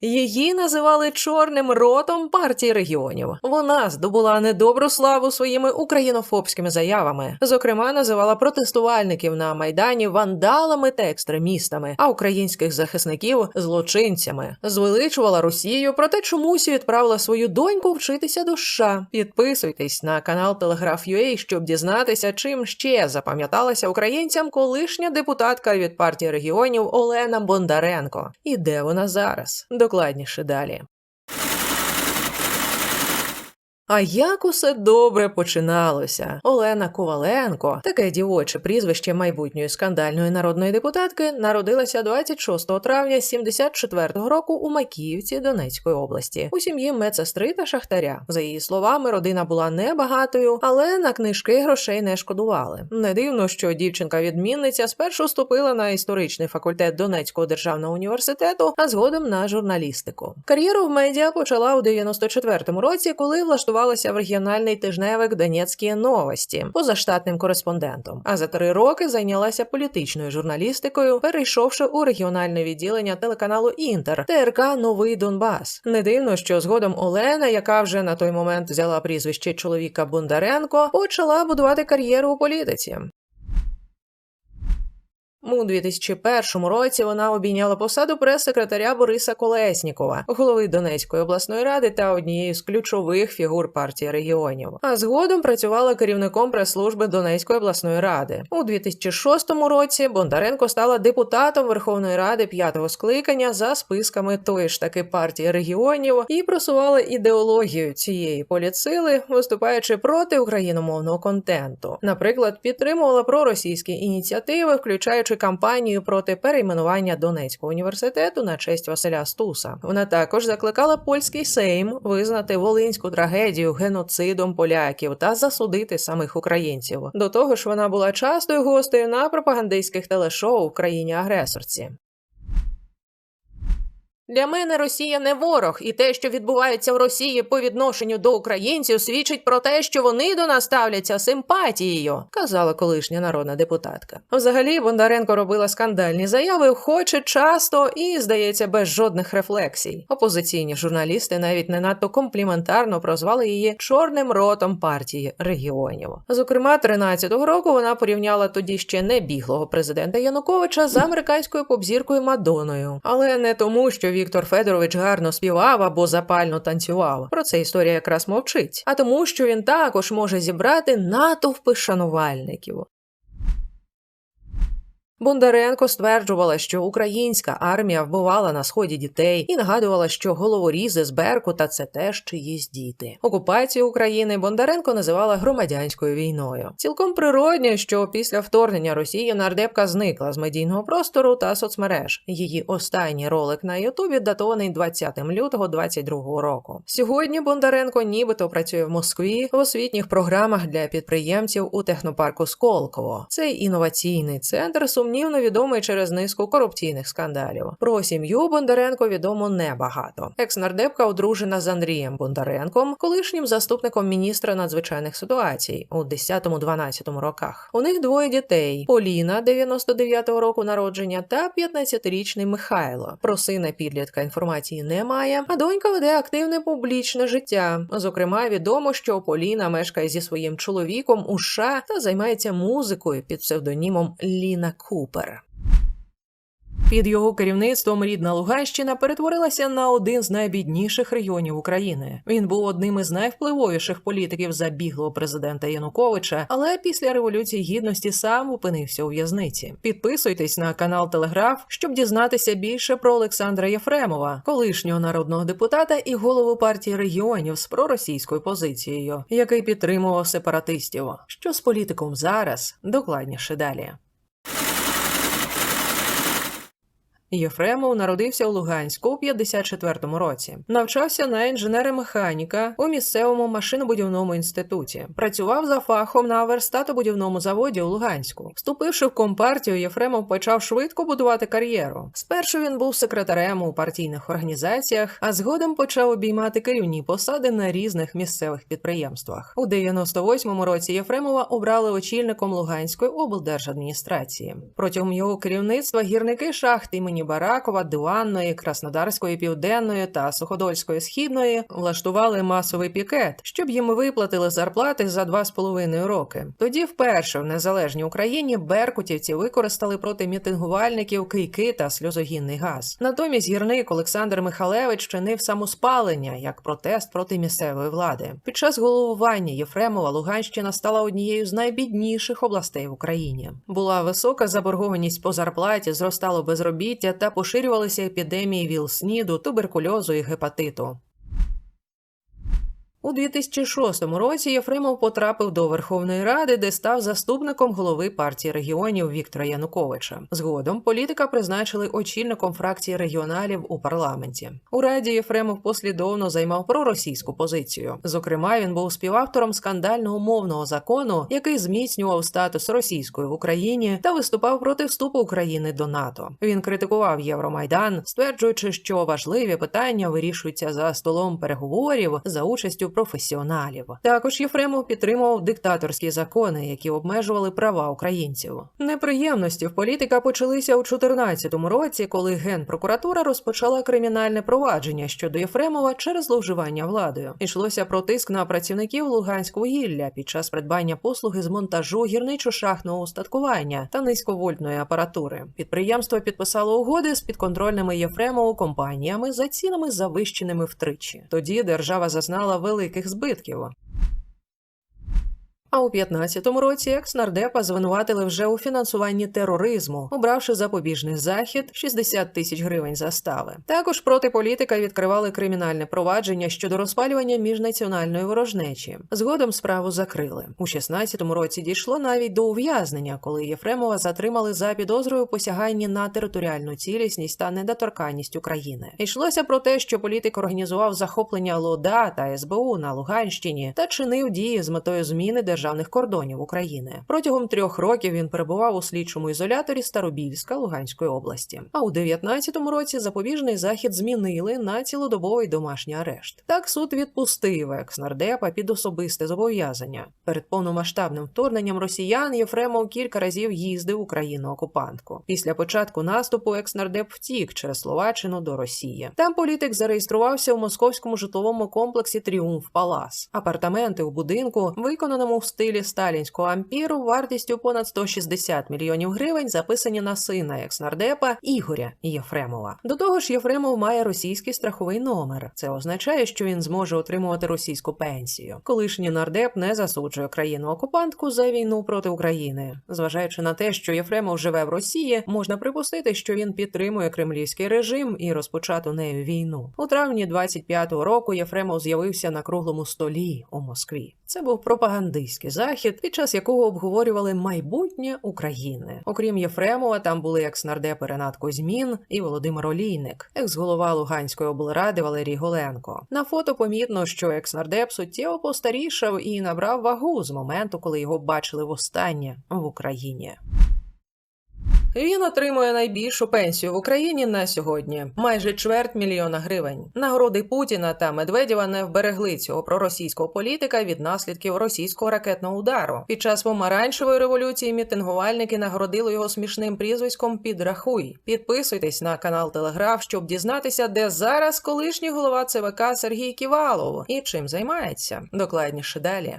Її називали чорним ротом партії регіонів. Вона здобула недобру славу своїми українофобськими заявами. Зокрема, називала протестувальників на майдані вандалами та екстремістами, а українських захисників злочинцями. Звеличувала Росію, проте чомусь відправила свою доньку вчитися до США. Підписуйтесь на канал Телеграф.ua, щоб дізнатися, чим ще запам'яталася українцям колишня депутатка від партії регіонів Олена Бондаренко. І де вона зараз? Докладніше далі. А як усе добре починалося. Олена Коваленко, таке дівоче прізвище майбутньої скандальної народної депутатки, народилася 26 травня 74-го року у Макіївці Донецької області у сім'ї медсестри та шахтаря. За її словами, родина була небагатою, але на книжки грошей не шкодували. Не дивно, що дівчинка-відмінниця спершу вступила на історичний факультет Донецького державного університету, а згодом на журналістику. Кар'єру в медіа почала у 94-му році, коли влаштувалася в регіональний тижневик Донецькі новості позаштатним кореспондентом. А за три роки зайнялася політичною журналістикою, перейшовши у регіональне відділення телеканалу Інтер ТРК Новий Донбас. Не дивно, що згодом Олена, яка вже на той момент взяла прізвище чоловіка Бондаренко, почала будувати кар'єру у політиці. У 2001 році вона обійняла посаду прес-секретаря Бориса Колеснікова, голови Донецької обласної ради та однією з ключових фігур партії регіонів. А згодом працювала керівником прес-служби Донецької обласної ради. У 2006 році Бондаренко стала депутатом Верховної Ради п'ятого скликання за списками тої ж таки партії регіонів і просувала ідеологію цієї політсили, виступаючи проти україномовного контенту. Наприклад, підтримувала проросійські ініціативи, включаючи кампанію проти перейменування Донецького університету на честь Василя Стуса. Вона також закликала польський сейм визнати волинську трагедію геноцидом поляків та засудити самих українців. До того ж, вона була частою гостею на пропагандистських телешоу в країні агресорці. Для мене Росія не ворог, і те, що відбувається в Росії по відношенню до українців, свідчить про те, що вони до нас ставляться симпатією, казала колишня народна депутатка. Взагалі, Бондаренко робила скандальні заяви, хоче часто і, здається, без жодних рефлексій. Опозиційні журналісти навіть не надто компліментарно прозвали її чорним ротом партії регіонів. Зокрема, 13-го року вона порівняла тоді ще не біглого президента Януковича з американською попзіркою Мадоною, але не тому, що Віктор Федорович гарно співав або запально танцював. Про це історія якраз мовчить, а тому, що він також може зібрати натовпи шанувальників. Бондаренко стверджувала, що українська армія вбивала на сході дітей і нагадувала, що головорізи з Беркута це теж чиїсь діти. Окупацію України Бондаренко називала громадянською війною. Цілком природньо, що після вторгнення Росії нардепка зникла з медійного простору та соцмереж. Її останній ролик на Ютубі датований 20 лютого 22 року. Сьогодні Бондаренко нібито працює в Москві в освітніх програмах для підприємців у технопарку Сколково. Цей інноваційний центр сумнівно відомий через низку корупційних скандалів. Про сім'ю Бондаренко відомо небагато. Екс-нардепка одружена з Андрієм Бондаренком, колишнім заступником міністра надзвичайних ситуацій у 10-12 роках. У них двоє дітей: Поліна, 99-го року народження, та 15-річний Михайло. Про сина підлітка інформації немає, а донька веде активне публічне життя. Зокрема, відомо, що Поліна мешкає зі своїм чоловіком у США та займається музикою під псевдонімом Ліна Купер. Під його керівництвом рідна Луганщина перетворилася на один з найбідніших регіонів України. Він був одним із найвпливовіших політиків забіглого президента Януковича, але після революції гідності сам опинився у в'язниці. Підписуйтесь на канал Телеграф, щоб дізнатися більше про Олександра Єфремова, колишнього народного депутата і голову партії регіонів з проросійською позицією, який підтримував сепаратистів. Що з політиком зараз? Докладніше далі. Єфремов народився у Луганську у 54-му році. Навчався на інженера-механіка у місцевому машинобудівному інституті. Працював за фахом на верстатобудівному заводі у Луганську. Вступивши в компартію, Єфремов почав швидко будувати кар'єру. Спершу він був секретарем у партійних організаціях, а згодом почав обіймати керівні посади на різних місцевих підприємствах. У 98-му році Єфремова обрали очільником Луганської облдержадміністрації. Протягом його керівництва гірники шахти імені імені Баракова, Диванної, Краснодарської південної та Суходольської східної влаштували масовий пікет, щоб їм виплатили зарплати за два з половиною роки. Тоді, вперше в незалежній Україні беркутівці використали проти мітингувальників кийки та сльозогінний газ. Натомість гірник Олександр Михалевич чинив самоспалення як протест проти місцевої влади. Під час головування Єфремова Луганщина стала однією з найбідніших областей в Україні. Була висока заборгованість по зарплаті, зростало безробіття та поширювалися епідемії ВІЛ-СНІДу, туберкульозу і гепатиту. У 2006 році Єфремов потрапив до Верховної Ради, де став заступником голови партії регіонів Віктора Януковича. Згодом політика призначили очільником фракції регіоналів у парламенті. У раді Єфремов послідовно займав проросійську позицію. Зокрема, він був співавтором скандального мовного закону, який зміцнював статус російської в Україні та виступав проти вступу України до НАТО. Він критикував Євромайдан, стверджуючи, що важливі питання вирішуються за столом переговорів за участю професіоналів. Також Єфремов підтримував диктаторські закони, які обмежували права українців. Неприємності в політика почалися у 2014 році, коли генпрокуратура розпочала кримінальне провадження щодо Єфремова через зловживання владою. Ішлося про тиск на працівників Луганського гілля під час придбання послуги з монтажу гірничо-шахтного устаткування та низьковольтної апаратури. Підприємство підписало угоди з підконтрольними Єфремову компаніями за цінами завищеними втричі. Тоді держава зазнала великих збитків. А у 15-му році екс-нардепа звинуватили вже у фінансуванні тероризму, обравши запобіжний захід 60 тисяч гривень застави. Також проти політика відкривали кримінальне провадження щодо розпалювання міжнаціональної ворожнечі. Згодом справу закрили. У 16-му році дійшло навіть до ув'язнення, коли Єфремова затримали за підозрою посяганні на територіальну цілісність та недоторканність України. Йшлося про те, що політик організував захоплення ЛОДА та СБУ на Луганщині та чинив дії з метою зміни державних кордонів України. Протягом трьох років він перебував у слідчому ізоляторі Старобільська Луганської області. А у 19-му році запобіжний захід змінили на цілодобовий домашній арешт. Так суд відпустив екс-нардепа під особисте зобов'язання. Перед повномасштабним вторгненням росіян Єфремов кілька разів їздив у країну окупантку. Після початку наступу екс-нардеп втік через Словаччину до Росії. Там політик зареєструвався у московському житловому комплексі Тріумф Палас. Апартаменти у будинку, виконаному в стилі сталінського ампіру, вартістю понад 160 мільйонів гривень, записані на сина екс-нардепа Ігоря Єфремова. До того ж, Єфремов має російський страховий номер. Це означає, що він зможе отримувати російську пенсію. Колишній нардеп не засуджує країну окупантку за війну проти України. Зважаючи на те, що Єфремов живе в Росії, можна припустити, що він підтримує кремлівський режим і розпочату нею війну. У травні 25-го року Єфремов з'явився на круглому столі у Москві. Це був пропагандистський захід, під час якого обговорювали майбутнє України. Окрім Єфремова, там були екс-нардепи Ренат Козьмін і Володимир Олійник, екс-голова Луганської облради Валерій Голенко. На фото помітно, що екс-нардеп суттєво постарішав і набрав вагу з моменту, коли його бачили востаннє в Україні. Він отримує найбільшу пенсію в Україні на сьогодні майже чверть мільйона гривень. Нагороди Путіна та Медведєва не вберегли цього проросійського політика від наслідків російського ракетного удару. Під час помаранчевої революції мітингувальники нагородили його смішним прізвиськом Підрахуй. Підписуйтесь на канал Телеграф, щоб дізнатися, де зараз колишній голова ЦВК Сергій Ківалов і чим займається. Докладніше далі.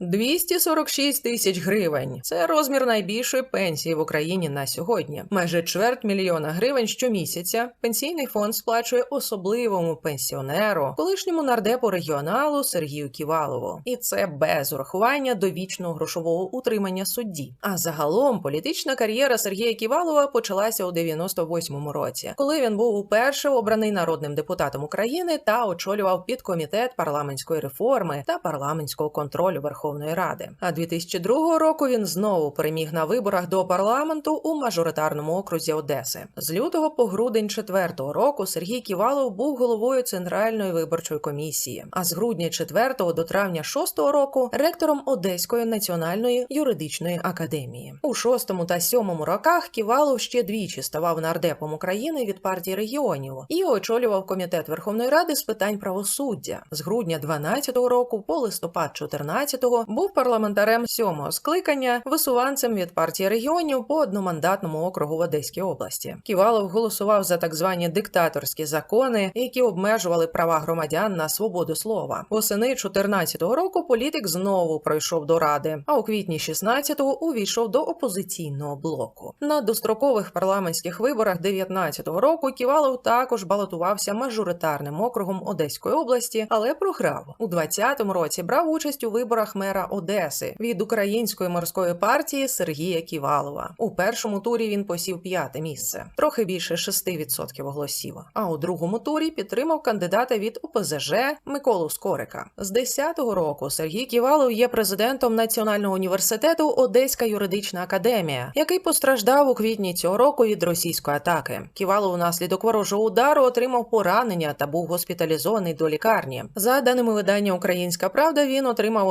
246 тисяч гривень. Це розмір найбільшої пенсії в Україні на сьогодні. Майже чверть мільйона гривень щомісяця. Пенсійний фонд сплачує особливому пенсіонеру, колишньому нардепу регіоналу Сергію Ківалову. І це без урахування довічного грошового утримання судді. А загалом політична кар'єра Сергія Ківалова почалася у 98-му році, коли він був уперше обраний народним депутатом України та очолював підкомітет парламентської реформи та парламентського контролю Верховної. Верховної Ради. А 2002 року він знову переміг на виборах до парламенту у мажоритарному окрузі Одеси. З лютого по грудень четвертого року Сергій Ківалов був головою центральної виборчої комісії. А з грудня 4 до травня 6 року ректором Одеської національної юридичної академії. У шостому та сьомому роках Ківалов ще двічі ставав нардепом України від партії регіонів і очолював комітет Верховної Ради з питань правосуддя з грудня 12 року по листопад 14 Ківалову був парламентарем сьомого скликання, висуванцем від партії регіонів по одномандатному округу в Одеській області. Ківалов голосував за так звані диктаторські закони, які обмежували права громадян на свободу слова. Восени 14-го року політик знову пройшов до ради, а у квітні 16-го увійшов до опозиційного блоку. На дострокових парламентських виборах 19-го року Ківалов також балотувався мажоритарним округом Одеської області, але програв у 20-му році. Брав участь у виборах мера Одеси від української морської партії Сергія Ківалова. У першому турі він посів п'яте місце, трохи більше 6% голосів. А у другому турі підтримав кандидата від ОПЗЖ Миколу Скорика. З 10-го року Сергій Ківалов є президентом Національного університету Одеська юридична академія, який постраждав у квітні цього року від російської атаки. Ківалов унаслідок ворожого удару отримав поранення та був госпіталізований до лікарні. За даними видання Українська Правда, він отримав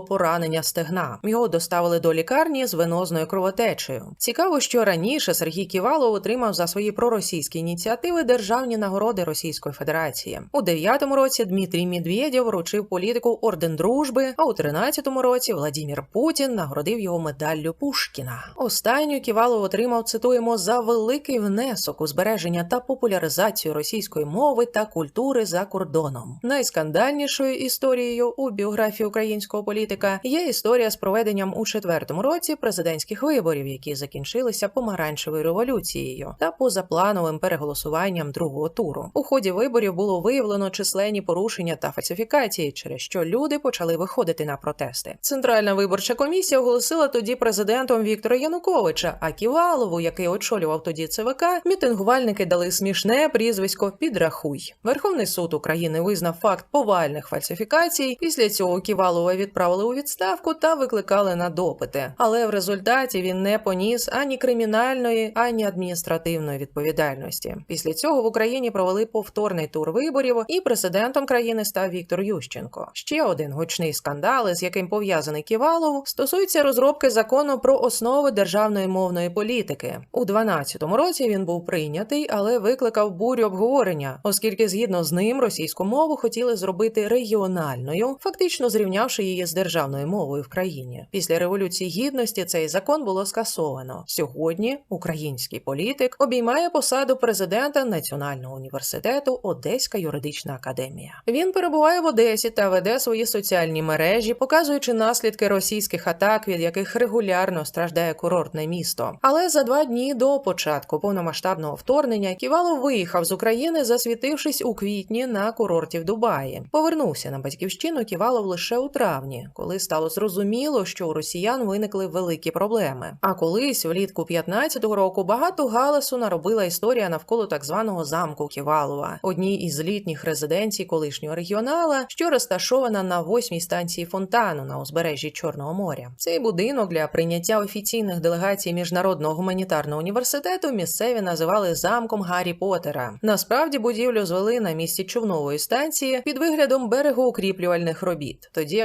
поранення стегна. Його доставили до лікарні з венозною кровотечею. Цікаво, що раніше Сергій Ківалов отримав за свої проросійські ініціативи державні нагороди Російської Федерації. У 9-му році Дмитрій Медведєв вручив політику орден дружби. А у 13-му році Владімір Путін нагородив його медаллю Пушкіна. Останню Ківалов отримав цитуємо за великий внесок у збереження та популяризацію російської мови та культури за кордоном. Найскандальнішою історією у біографії українського політика є історія з проведенням у четвертому році президентських виборів, які закінчилися помаранчевою революцією та позаплановим переголосуванням другого туру. У ході виборів було виявлено численні порушення та фальсифікації, через що люди почали виходити на протести. Центральна виборча комісія оголосила тоді президентом Віктора Януковича, а Ківалову, який очолював тоді ЦВК, мітингувальники дали смішне прізвисько Підрахуй. Верховний суд України визнав факт повальних фальсифікацій. Після цього Ківалова відправили у відставку та викликали на допити. Але в результаті він не поніс ані кримінальної, ані адміністративної відповідальності. Після цього в Україні провели повторний тур виборів, і президентом країни став Віктор Ющенко. Ще один гучний скандал, з яким пов'язаний Ківалов, стосується розробки закону про основи державної мовної політики. У 12-му році він був прийнятий, але викликав бурю обговорення, оскільки згідно з ним російську мову хотіли зробити регіональною, фактично зрівнявши її з державною мовою в країні. Після революції гідності цей закон було скасовано. Сьогодні український політик обіймає посаду президента Національного університету Одеська юридична академія. Він перебуває в Одесі та веде свої соціальні мережі, показуючи наслідки російських атак, від яких регулярно страждає курортне місто. Але за два дні до початку повномасштабного вторгнення Ківалов виїхав з України, засвітившись у квітні на курорті в Дубаї. Повернувся на батьківщину Ківалов лише у травні, коли стало зрозуміло, що у росіян виникли великі проблеми. А колись, влітку 15-го року, багато галасу наробила історія навколо так званого замку Ківалова, одній із літніх резиденцій колишнього регіонала, що розташована на восьмій станції фонтану на узбережжі Чорного моря. Цей будинок для прийняття офіційних делегацій міжнародного гуманітарного університету місцеві називали замком Гаррі Поттера. Насправді будівлю звели на місці човнової станції під виглядом берегоукріплювальних робіт. Тоді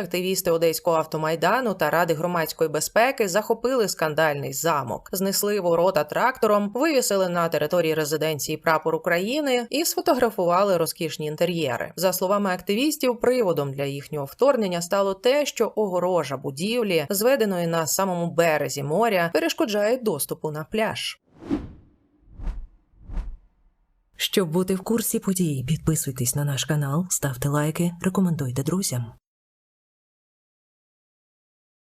активісти Одеського автомайдану та Ради громадської безпеки захопили скандальний замок, знесли ворота трактором, вивісили на території резиденції прапор України і сфотографували розкішні інтер'єри. За словами активістів, приводом для їхнього вторгнення стало те, що огорожа будівлі, зведеної на самому березі моря, перешкоджає доступу на пляж. Щоб бути в курсі подій, підписуйтесь на наш канал, ставте лайки, рекомендуйте друзям.